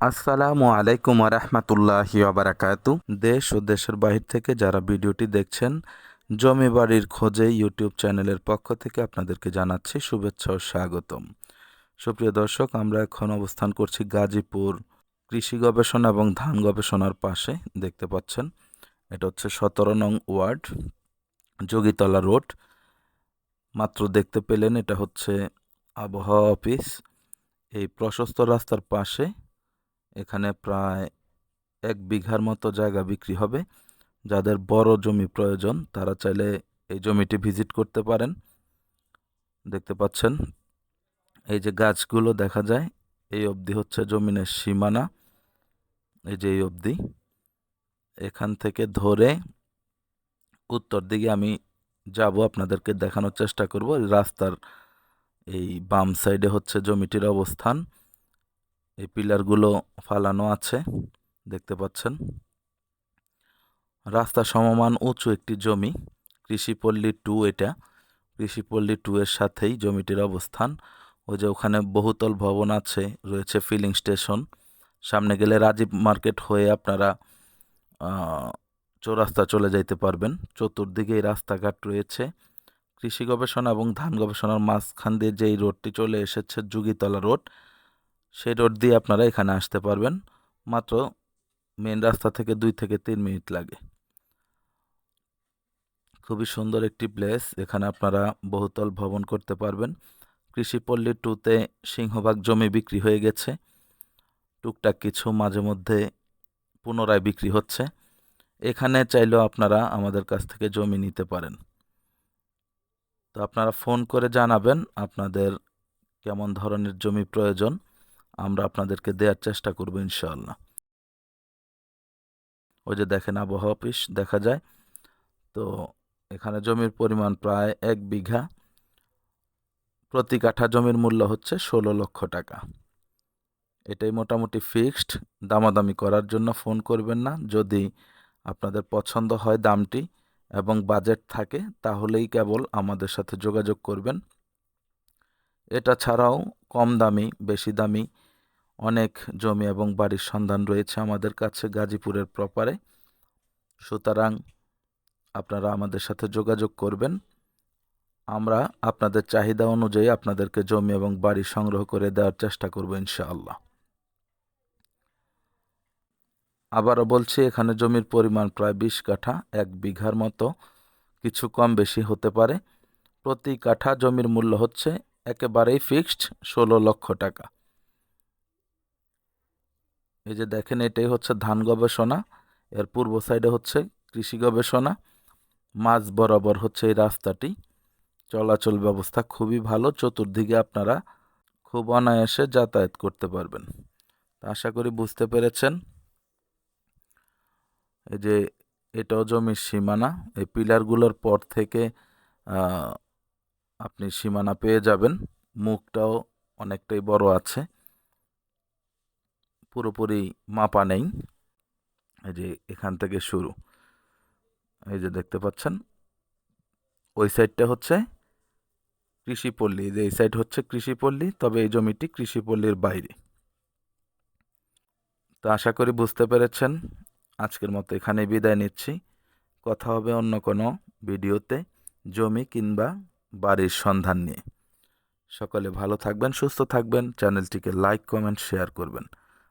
আসসালামু আলাইকুম রহমতুল্লাহি আবরাকাতু দেশ ও দেশের বাহির থেকে যারা ভিডিওটি দেখছেন জমি বাড়ির খোঁজে ইউটিউব চ্যানেলের পক্ষ থেকে আপনাদেরকে জানাচ্ছি শুভেচ্ছা ও স্বাগতম। সুপ্রিয় দর্শক, আমরা এখন অবস্থান করছি গাজীপুর কৃষি গবেষণা এবং ধান গবেষণার পাশে। দেখতে পাচ্ছেন, এটা হচ্ছে সতেরো নং ওয়ার্ড, যোগীতলা রোড। মাত্র দেখতে পেলেন, এটা হচ্ছে আবহাওয়া অফিস। এই প্রশস্ত রাস্তার পাশে এখানে প্রায় এক বিঘার মতো জায়গা বিক্রি হবে। যাদের বড় জমি প্রয়োজন, তারা চাইলে এই জমিটি ভিজিট করতে পারেন। দেখতে পাচ্ছেন, এই যে গাছগুলো দেখা যায়, এই অবধি হচ্ছে জমিনের সীমানা। এই যে এই অবধি। এখান থেকে ধরে উত্তর দিকে আমি যাব, আপনাদেরকে দেখানোর চেষ্টা করব। রাস্তার এই বাম সাইডে হচ্ছে জমিটির অবস্থান। এই পিলারগুলো ফালানো আছে, দেখতে পাচ্ছেন। রাস্তা সমমান উঁচু একটি জমি কৃষিপল্লী টু এটা। কৃষিপল্লী টু এর সাথেই জমিটির অবস্থান। ওই যে ওখানে বহুতল ভবন আছে, রয়েছে ফিলিং স্টেশন সামনে গেলে রাজীব মার্কেট হয়ে আপনারা চৌরাস্তা চলে যাইতে পারবেন। চতুর্দিকেই রাস্তাঘাট রয়েছে। কৃষি গবেষণা এবং ধান গবেষণার মাঝখান দিয়ে যেই রোডটি চলে এসেছে যুগিতলা রোড সেই রোড দিয়ে আপনারা এখানে আসতে পারবেন। মাত্র মেন রাস্তা থেকে দুই থেকে তিন মিনিট লাগে। খুবই সুন্দর একটি প্লেস এখানে আপনারা বহুতল ভবন করতে পারবেন। কৃষিপল্লী টুতে সিংহভাগ জমি বিক্রি হয়ে গেছে। টুকটাক কিছু মাঝে মধ্যে পুনরায় বিক্রি হচ্ছে। এখানে চাইলেও আপনারা আমাদের কাছ থেকে জমি নিতে পারেন। তো আপনারা ফোন করে জানাবেন আপনাদের কেমন ধরনের জমি প্রয়োজন। আমরা আপনাদেরকে দেওয়ার চেষ্টা করব ইনশাআল্লাহ। ওই যে দেখেন আবহাওয়া অফিস, দেখা যায়। তো এখানে জমির পরিমাণ প্রায় এক বিঘা। প্রতি কাঠা জমির মূল্য হচ্ছে ষোলো লক্ষ টাকা। এটাই মোটামুটি ফিক্সড। দামাদামি করার জন্য ফোন করবেন না। যদি আপনাদের পছন্দ হয় দামটি এবং বাজেট থাকে, তাহলেই কেবল আমাদের সাথে যোগাযোগ করবেন। এটা ছাড়াও কম দামি, বেশি দামি অনেক জমি এবং বাড়ির সন্ধান রয়েছে আমাদের কাছে গাজীপুরের প্রপারে। সুতরাং আপনারা আমাদের সাথে যোগাযোগ করবেন। আমরা আপনাদের চাহিদা অনুযায়ী আপনাদেরকে জমি এবং বাড়ি সংগ্রহ করে দেওয়ার চেষ্টা করব ইনশাআল্লাহ। আবারও বলছি, এখানে জমির পরিমাণ প্রায় বিশ কাঠা, এক বিঘার মতো, কিছু কম বেশি হতে পারে। প্রতি কাঠা জমির মূল্য হচ্ছে একেবারেই ফিক্সড ষোলো লক্ষ টাকা। এই যে দেখেন, এটাই হচ্ছে ধান গবেষণা। এর পূর্ব সাইডে হচ্ছে কৃষি গবেষণা। মাঝ বরাবর হচ্ছে এই রাস্তাটি। চলাচল ব্যবস্থা খুবই ভালো। চতুর্দিকে আপনারা খুব অনায়াসে যাতায়াত করতে পারবেন। আশা করি বুঝতে পেরেছেন। এই যে এটাও জমির সীমানা। এই পিলারগুলোর পর থেকে আপনি সীমানা পেয়ে যাবেন। মুখটাও অনেকটাই বড় আছে। পুরোপুরি মাপা নেই। এই যে এখান থেকে শুরু। এই যে দেখতে পাচ্ছেন, ওই সাইডটা হচ্ছে কৃষিপল্লী যে এই সাইড হচ্ছে কৃষিপল্লী তবে এই জমিটি কৃষিপল্লীর বাইরে। তো আশা করি বুঝতে পেরেছেন। আজকের মতো এখানে বিদায় নিচ্ছি। কথা হবে অন্য কোনো ভিডিওতে জমি কিংবা বাড়ির সন্ধান নিয়ে। সকলে ভালো থাকবেন, সুস্থ থাকবেন। চ্যানেলটিকে লাইক, কমেন্ট, শেয়ার করবেন।